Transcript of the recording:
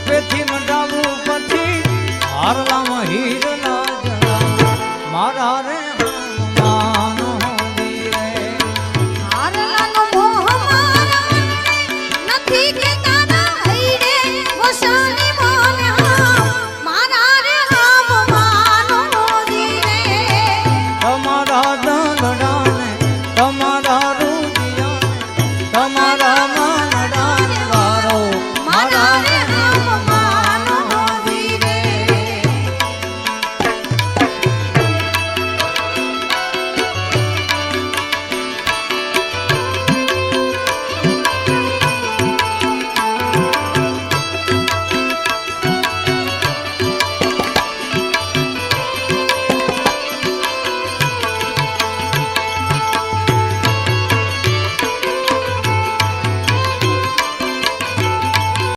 રૂપેથી મટાવું પછી હારવા